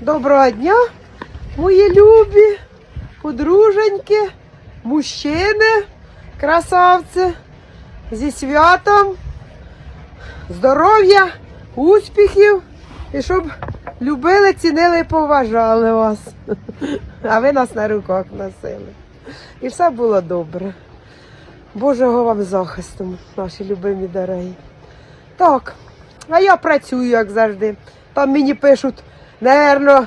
Доброго дня, мої любі, подруженьки, мужчини, красавці, зі святом, здоров'я, успіхів і щоб любили, цінили і поважали вас. А ви нас на руках носили. І все було добре. Божого вам захисту, наші любимі дорогі. Так, а я працюю, як завжди. Там мені пишуть, напевно,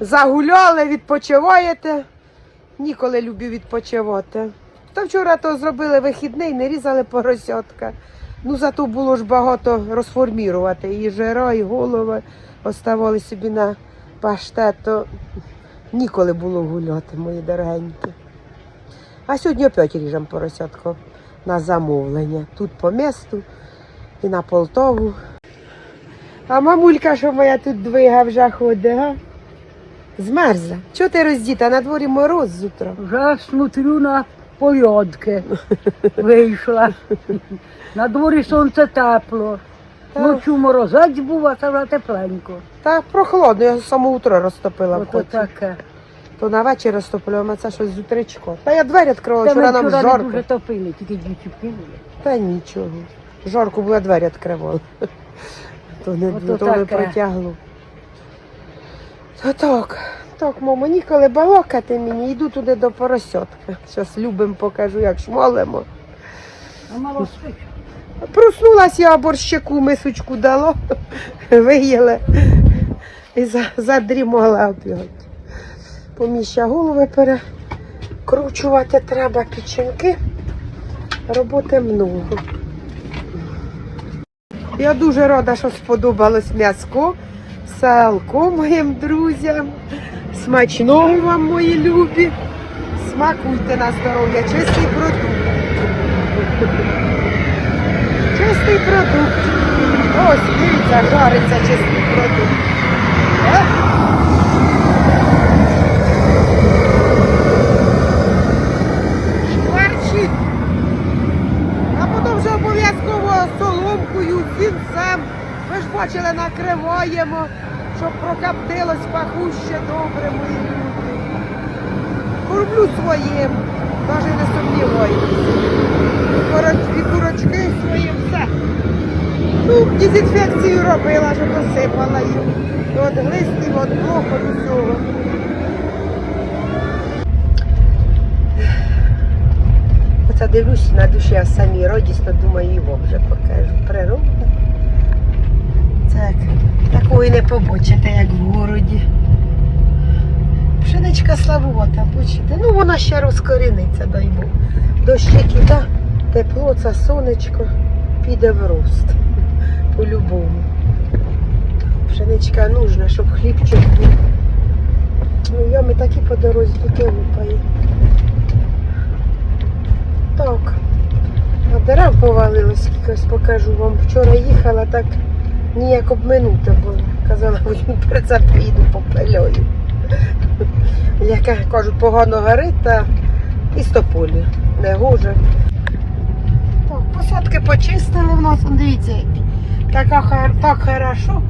загуляли, відпочиваєте. Ніколи люблю відпочивати. Та вчора то зробили вихідний, не різали поросятка. Ну, зато було ж багато розформірувати. І жира, і голови оставали собі на паштет, то ніколи було гуляти, мої дорогенькі. А сьогодні опять ріжемо поросятко на замовлення. Тут по місту і на Полтову. А мамулька, що моя тут двига вже ходить, га? Змерзла. Чого ти роздіта? На дворі мороз з утра. Вже смотрю на порядки. Вийшла. На дворі сонце тепло. Ночі морозець був, а це вже тепленько. Та прохолодно, я само утро розтопила в Ото таке. То на вечір розтоплю, а це щось з утречко. Та я двері відкрила, Та вчора ми нам вчора не жарко. дуже топили, тільки двічі вкинули. Та нічого. Жарко було, я двері відкривала. То не, Ото то не таке. протягло. Та так, так, мамо, ніколи балакати мені, йду туди до поросятка. Зараз любим покажу, як шмолимо. А мало спить. Проснулась я борщику, мисочку дала, виїла і за- задрімала опять. Поміща голови перекручувати треба печінки. Роботи много. Я дуже рада, що сподобалось м'яско, селко моїм друзям. Смачного вам, мої любі. Смакуйте на здоров'я, чистий продукт. Чистий продукт. Ось, дивіться, жариться чистий продукт. Е? Шкварчить. А потім вже обов'язково соломкою, сінцем. Ви ж бачили, накриваємо, щоб прокоптилось пахуще добре, мої люди. Кормлю своїм, навіть не сумніваюся. І курочки своїм все. Ну, дезінфекцію робила, щоб посипала їм. От глистів, от блох, от усього. Оце дивлюсь на душі, а самі радісно думаю, вам вже покажу. Природу. Так, такої не побачите, як в городі. Пшеничка славута, бачите. Ну вона ще розкоріниться, дай Бог. Дощик іде, тепло, це сонечко, піде в рост. По-любому. Пшеничка нужна, щоб хлібчик був. Ну, я ми такі по дорозі таке лупає. Так. А дерев повалилось, скільки покажу вам. Вчора їхала, так ніяк обминути було. Казала, візьму прицеп їду попельою. Яка, кажуть, погано горить, та і стополі. Не. Так, посадки почистили в нас, дивіться. Така, так хорошо,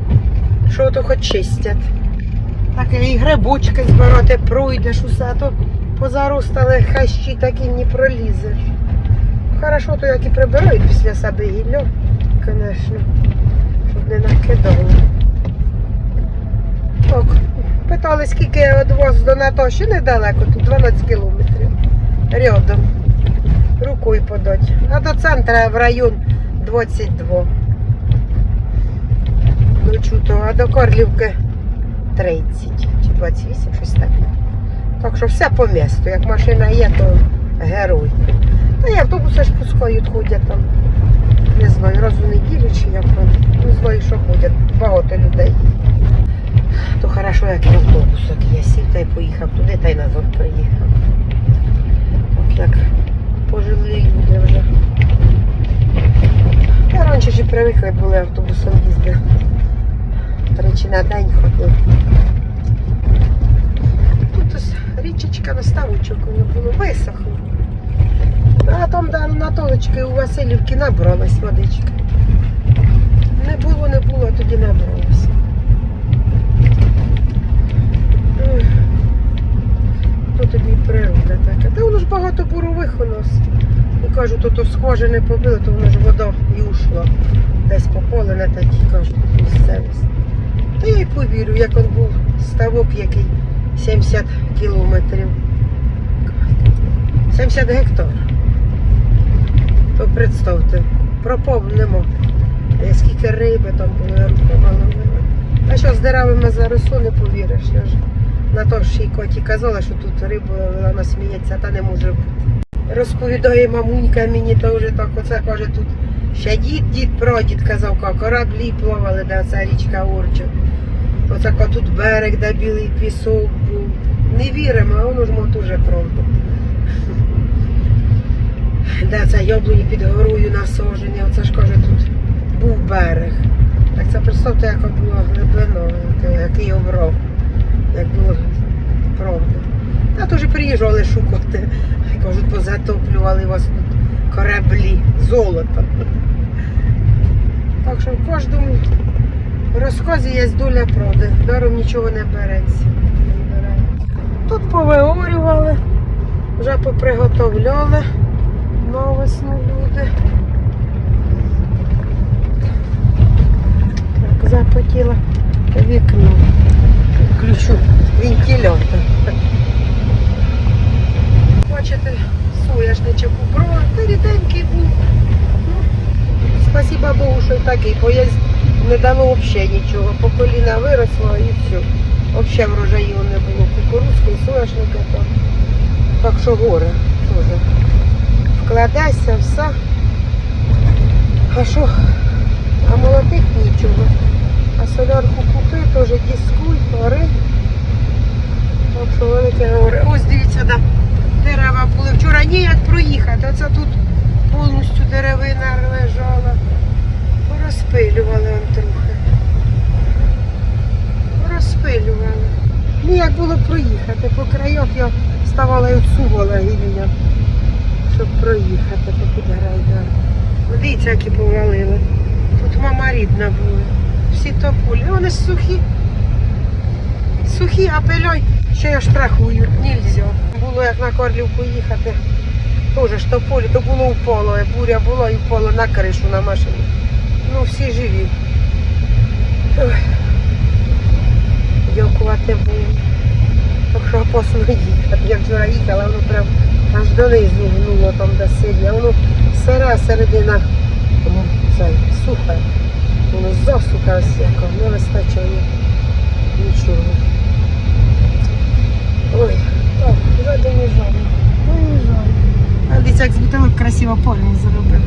що то хоч чистять. Так і грибочки збирати пройдеш усе, то позаростали хащі, так і не пролізеш. Хорошо, то як і прибирають після себе гілля, звісно, не накидали. Так, питали, скільки від вас до Наташі недалеко, тут 12 кілометрів. Рядом. Рукою подать. А до центра в район 22. Ну чуто, а до Корлівки 30 чи 28, щось таке. Так що все по місту. Як машина є, то герой. Та й автобуси ж пускають, ходять там. Не знаю, раз у неділю чи як. Не знаю, що ходять. Багато людей. То хорошо, як автобусок є. Сів та й поїхав туди, та й назад приїхав. Так як пожили люди вже. Я раніше і привикли були автобусом їздити. Тричі на день ходив. Тут ось річечка на ставочок воно було висохло. А там де Анатолички у Васильівки набралась водичка. Не було, не було, а тоді набралась. Тут тобі природа така. Та воно ж багато бурових у нас. Ну, і кажу, то то схоже не побили, то воно ж вода і ушла. Десь по поле на такі кажуть, місцевість. Та я й повірю, як он був ставок, який 70 кілометрів. 70 гектарів. То представте, пропав нема. Е, Скільки риби там було, я. А що з деревами заросло, не повіриш. Я ж на то ж і коті казала, що тут рибу ловила, вона сміється, та не може бути. Розповідає мамунька мені, то вже так оце каже тут. Ще дід, дід, прадід казав, ка кораблі плавали, де ця річка Орча. Оце тут берег, де білий пісок був. Не віримо, а воно ж мо дуже правда. Де це яблуні під горою насажені, оце ж каже тут був берег. Так це представте, яка була глибина, яке- який обрав, як було правда. Та теж приїжджали шукати. Кажуть, позатоплювали вас тут кораблі, золото. Так що в кожному розказі є доля правди. Даром нічого не береться. Тут повиорювали, вже поприготовляли на весну люди. Так, запотіла вікно. Включу вентилятор. Бачите, соняшничок убрала, та ріденький був. Ну, Спасіба Богу, що такий, бо я не дало взагалі нічого. По коліна виросло і все. Взагалі врожаїв не було. Кукурузки, соняшника там. Так що горе теж. Вкладайся, все. А що? А молотих нічого. А солярку купи, теж дискуй, гори. Так що велике горе. Ось дивіться, да, дерева були. Вчора ніяк проїхати. Оце тут повністю деревина лежала. Порозпилювали он трохи. Порозпилювали. Ніяк було проїхати. По краях я вставала і отсувала гілля, щоб проїхати по під грайдар. Дивіться, які повалили. Тут мама рідна була. Всі тополі. Вони сухі. Сухі, а пильой ще я штрахую. Нельзя. Було як на Корлівку їхати. Теж ж тополі, то було впало. Буря була і впало на кришу на машину. Ну, всі живі. Ой. Дякувати Богу. Так що опасно їхати. Я вчора їхала, воно прям аж донизу гнуло там до. А воно сира середина цей, суха. Воно засуха ось яка, не вистачає нічого. Ой, так, вже доїжджаємо. Доїжджаємо. А дивіться, як з бутилок красиво пальму зробив.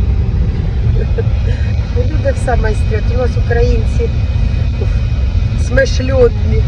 Люди все майстрять. У нас українці смишльодні.